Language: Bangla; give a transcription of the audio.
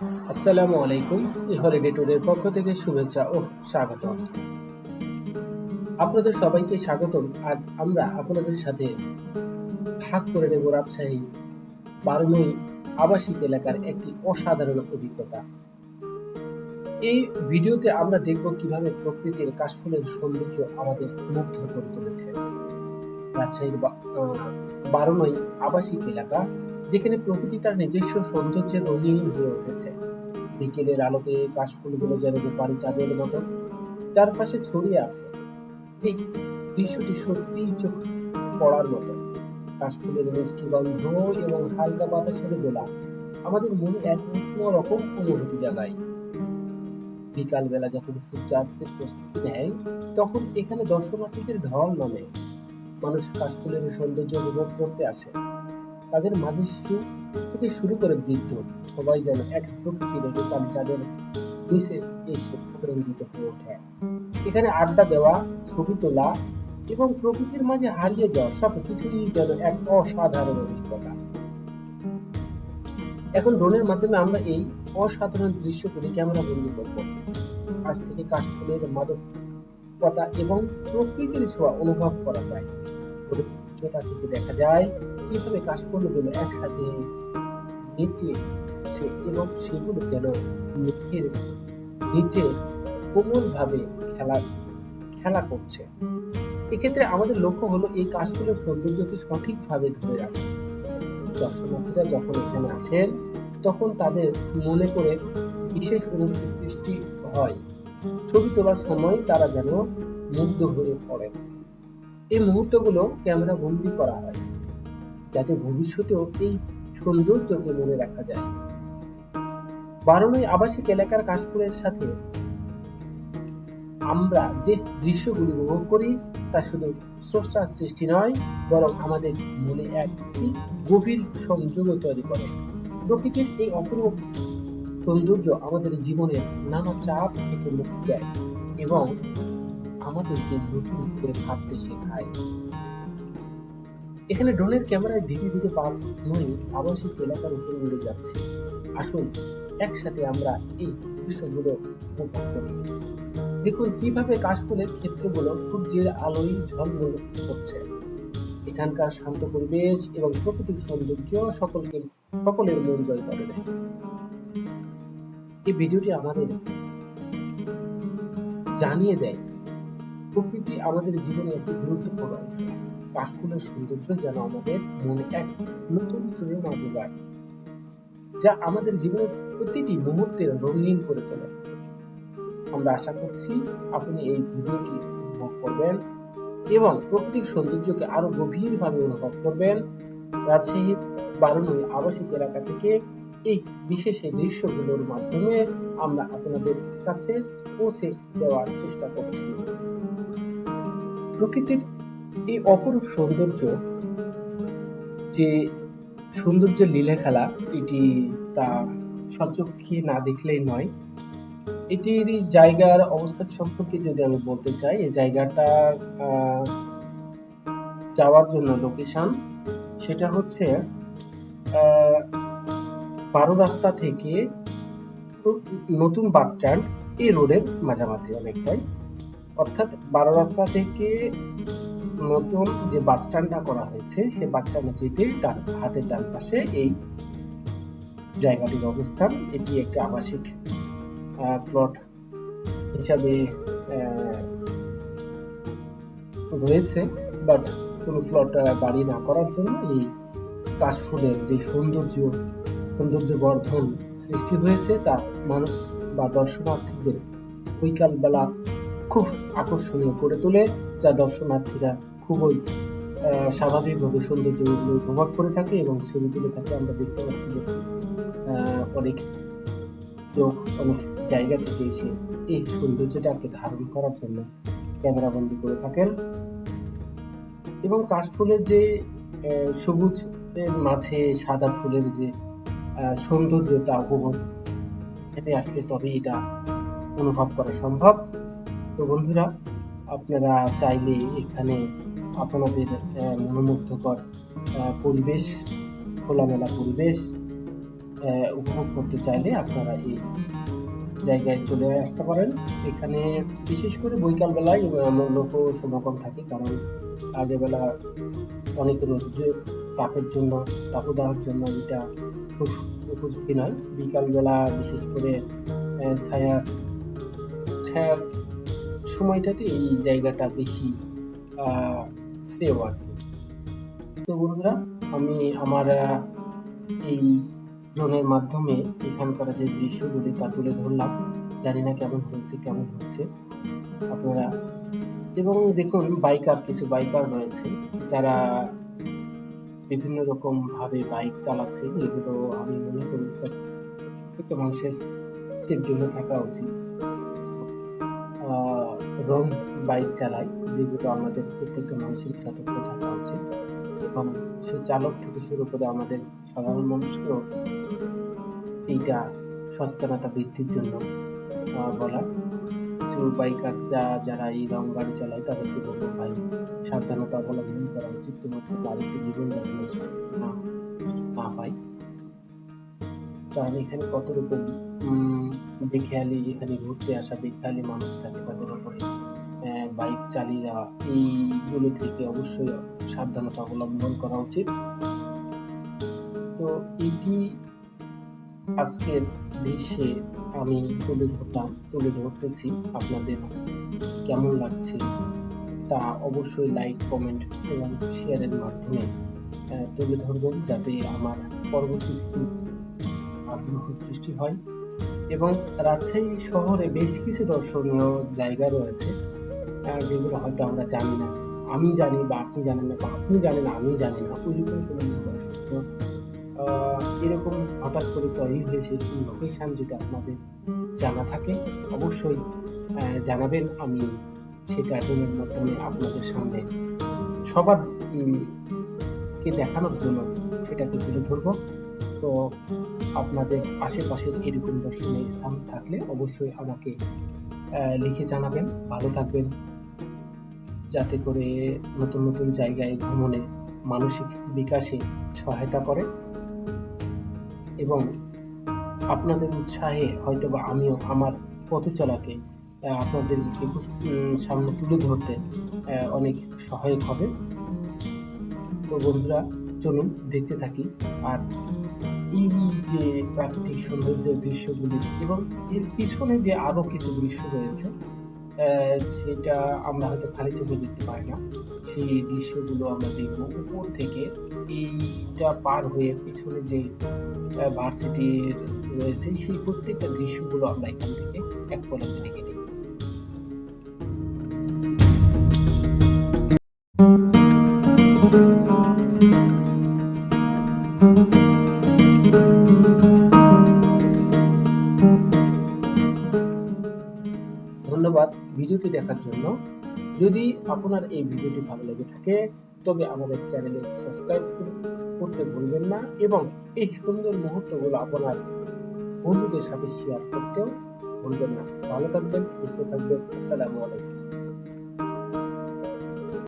আসসালামু আলাইকুম হলিডে ট্যুরের পক্ষ থেকে শুভেচ্ছা ও স্বাগত আপনাদের সবাইকে স্বাগতম। আজ আমরা আপনাদের সাথে ভাগ করে নেব রাজশাহী বারুনই আবাসিক এলাকার একটি অসাধারণ অভিজ্ঞতা। এই ভিডিওতে আমরা দেখব কীভাবে প্রকৃতির কাশফুলের সৌন্দর্য আমাদের মুগ্ধ করে তুলেছে। রাজশাহীর বা- আবাসিক এলাকা যেখানে প্রকৃতি তার নিজস্ব সৌন্দর্যে রঙিন হয়ে উঠেছে। বিকেলের আলোতে কাশফুলগুলো যেন রূপারি চাঁদের মতো, চারপাশে ছড়িয়ে আছে। এই দৃশ্যটি সত্যি চোখ পড়ার মতো। কাশফুলের মিষ্টি গন্ধ এবং হালকা বাতাসের দোলা আমাদের মনে এক রকম অনুভূতি জাগায়। বিকাল বেলা যখন সূর্যাস্তের প্রস্তুতি নেয়, তখন এখানে দর্শনার্থীদের ঢল নামে। মানুষ কাশফুলের সৌন্দর্য উপভোগ করতে আসে। তাদের মাঝে শিশু থেকে শুরু করে বৃদ্ধ সবাই যেন এক প্রকৃতির রূপালী চাঁদের নিচে এসে রঞ্জিত হয়ে ওঠে। এখানে আড্ডা দেওয়া, ছবি তোলা এবং প্রকৃতির মাঝে হারিয়ে যাওয়া সব কিছুই যেন এক অসাধারণ অভিজ্ঞতা। এখন ড্রোনের মাধ্যমে আমরা এই অসাধারণ দৃশ্যগুলি ক্যামেরা বন্দি করব। আজ থেকে কাশফুলের মাদকতা এবং প্রকৃতির ছোঁয়া অনুভব করা যায়। থেকে দেখা যায়, কীভাবে কাশফুলগুলো একসাথে নিচে উঠছে এবং সেগুলো যেন মুখের নিচে কোমল ভাবে খেলা খেলা করছে। এক্ষেত্রে আমাদের লক্ষ্য হলো এই কাশফুলের সৌন্দর্যকে সঠিকভাবে ধরে রাখা। দর্শনার্থীরা যখন এখানে আসেন, তখন তাদের মনে করে বিশেষ অনুভূতি সৃষ্টি হয়। ছবি তোলার সময় তারা যেন মুগ্ধ হয়ে পড়েন। এই মুহূর্তগুলো ক্যামেরা বন্দি করা হয়, যাতে ভবিষ্যতেও এই সৌন্দর্যকে মনে রাখা যায়। বারোনই আবাসিক এলাকার কাশফুলের সাথে আমরা যে দৃশ্যগুলি উপভোগ করি, তা শুধু স্রষ্টার সৃষ্টি নয়, বরং আমাদের মনে একটি গভীর সংযোগও তৈরি করে। প্রকৃতির এই অপূর্ব সৌন্দর্য আমাদের জীবনের নানা চাপ থেকে মুক্তি দেয় এবং আমাদেরকে নতুন করে ভাবতে শেখায়। এখানে ড্রোনের ক্যামেরায় ধীরে ধীরে পার নই আবাসিক এলাকার উপরে উড়ে যাচ্ছে। আসুন, একসাথে আমরা এই দৃশ্যগুলো উপভোগ করি। দেখুন, কীভাবে কাশফুলের ক্ষেত্রগুলো সূর্যের আলোয় ঝলমল করছে। এখানকার শান্ত পরিবেশ এবং প্রকৃতির সৌন্দর্য সকলকে, সকলের মন জয় করে এই ভিডিওটি আমাদের জানিয়ে দেয় প্রকৃতি আমাদের জীবনে একটি গুরুত্বপূর্ণ অংশ। কাশফুলের সৌন্দর্য যেন আমাদের মনে এক নতুন সুরেমা যোগায়, যা আমাদের জীবনের প্রতিটি মুহূর্তে রঙিন করে তোলে। আমরা আশা করছি আপনি এই ভিডিওটি উপভোগ করবেন এবং প্রকৃতির সৌন্দর্যকে আরও গভীরভাবে অনুভব করবেন। রাজশাহীর বারুনই আবাসিক এলাকা থেকে এই বিশেষ দৃশ্যগুলোর মাধ্যমে আমরা আপনাদের কাছে পৌঁছে দেওয়ার চেষ্টা করছি। প্রকৃতির এই অপরূপ সৌন্দর্য যে সৌন্দর্যের লীলা খেলা এটি তা সচক্ষে না দেখলেই নয়। এটির জায়গার অবস্থান সম্পর্কে যদি আমি বলতে চাই এই জায়গাটার আহ, যাওয়ার জন্য লোকেশন সেটা হচ্ছে বারো রাস্তা থেকে নতুন বাস স্ট্যান্ড এই রোডের মাঝামাঝি অনেকটাই। অর্থাৎ বারো রাস্তা থেকে নতুন যে বাস স্ট্যান্ডটা করা হয়েছে সেই বাস স্ট্যান্ডে যেতে ডান হাতের ডান পাশে এই জায়গাটির অবস্থান। এটি একটি আবাসিক প্লট হিসাবে রয়েছে। বাট কোনো প্লট বাড়ি না করার জন্য এই কাশফুলের যে সৌন্দর্য সৌন্দর্য বর্ধন সৃষ্টি হয়েছে, তা মানুষ বা দর্শনার্থীদের বিকাল বেলা খুব আকর্ষণীয় করে তোলে যা দর্শনার্থীরা খুবই স্বাভাবিকভাবে সৌন্দর্যগুলো উপভোগ করে থাকে এবং ছবি তুলে থাকে। আমরা দেখতে পাচ্ছি যে অনেক লোক অনেক জায়গা থেকে এসে এই সৌন্দর্যটাকে ধারণ করার জন্য ক্যামেরা বন্দি করে থাকেন। এবং কাশফুলের যে সবুজ মাঝে সাদা ফুলের যে আহ, সৌন্দর্যতা উপভোগ এতে আসলে তবে এটা অনুভব করা সম্ভব। তো বন্ধুরা আপনারা চাইলে এখানে আপনাদের মনোমুগ্ধকর পরিবেশ খোলামেলা পরিবেশ উপভোগ করতে চাইলে আপনারা এই জায়গায় চলে আসতে পারেন। এখানে বিশেষ করে বৈকাল বেলায় লোক সমাগম থাকে কারণ আগে বেলা অনেক রৌদ্রের তাপের জন্য তাপদাহের জন্য এটা খুব উপযোগী নয়। বিকালবেলা বিশেষ করে আহ, ছায়ার ছায়ার সময়টাতে এই জায়গাটা বেশি শ্রেয় আর কি। তো বন্ধুরা, আমি আমার এই ড্রোনের মাধ্যমে এখানকার যে দৃশ্যগুলি তা তুলে ধরলাম। জানি না কেমন হয়েছে, কেমন হচ্ছে আপনারা। এবং দেখুন, বাইকার, কিছু বাইকার রয়েছে, যারা বিভিন্ন রকম ভাবে বাইক চালাচ্ছে, যেগুলো আমি মনে করি প্রত্যেকটা মানুষের জন্য থাকা উচিত। রং বাইক চালায়, যেগুলো আমাদের প্রত্যেকটা মানুষের সতর্ক থাকা উচিত। এবং সে চালক থেকে শুরু করে আমাদের সাধারণ মানুষকেও এইটা সচেতনতা বৃদ্ধির জন্য বলা। কিছু বাইকার যারা এই রং গাড়ি চালায়, তাদেরকে বলব, ভাই, সাবধানতা অবলম্বন করা উচিত। তোমাকে বাড়িতে জীবন যাপন না না হয় কারণ এখানে কত রকম বেখেয়ালি এখানে ঘুরতে আসা বেখেয়ালি মানুষ থাকে তাদের উপরে? বাইক চালিয়ে যাওয়া, এইগুলো থেকে অবশ্যই সাবধানতা অবলম্বন করা উচিত। তো এটি আজকের দৃশ্যে আমি তুলে ধরলাম তুলে ধরতেছি। আপনাদের কেমন লাগছে তা অবশ্যই লাইক কমেন্ট এবং শেয়ারের মাধ্যমে তুলে ধরবেন যাতে আমার পরবর্তী আগ্রহ সৃষ্টি হয়। এবং রাজশাহী শহরে বেশ কিছু দর্শনীয় জায়গা রয়েছে। যেগুলো হয়তো আমরা জানি না। আমি জানি বা আপনি জানেন না বা আপনি জানেন আমি জানি না, ওইরকম কোনো এরকম হঠাৎ করে তৈরি হয়েছে লোকেশন যদি আপনাদের জানা থাকে, অবশ্যই জানাবেন। আমি সেটা ড্রোনের মাধ্যমে আপনাদের সামনে সবার কে দেখানোর জন্য সেটাকে তুলে ধরবো। তো, আপনাদের আশেপাশের এরকম দর্শনীয় স্থান থাকলে অবশ্যই আমাকে লিখে জানাবেন। ভালো থাকবেন। যাতে করে নতুন নতুন জায়গায় ভ্রমণে মানসিক বিকাশে সহায়তা করে এবং আপনাদের উৎসাহে হয়তোবা আমিও আমার পথে চলাকে আপনাদের সামনে তুলে ধরতে অনেক সহায়ক হবে। তো বন্ধুরা, চলুন দেখতে থাকি। আর এই যে প্রাকৃতিক সৌন্দর্যের দৃশ্যগুলি এবং এর পিছনে যে আরও কিছু দৃশ্য রয়েছে সেটা আমরা হয়তো খালি চোখে দেখতে পাই না। সেই দৃশ্যগুলো আমরা দেখব উপর থেকে। এইটা পার হয়ে পিছনে যে ভার্সিটি রয়েছে, সেই প্রত্যেকটা দৃশ্যগুলো আমরা এখান থেকে এক পলকে দেখে দেখার জন্য। যদি আপনার এই ভিডিওটি ভালো লেগে থাকে, তবে আমাদের চ্যানেলে সাবস্ক্রাইব করতে ভুলবেন না এবং এই সুন্দর মুহূর্তগুলো আপনার বন্ধুদের সাথে শেয়ার করতেও ভুলবেন না। ভালো থাকবেন, সুস্থ থাকবেন। আসসালামু আলাইকুম।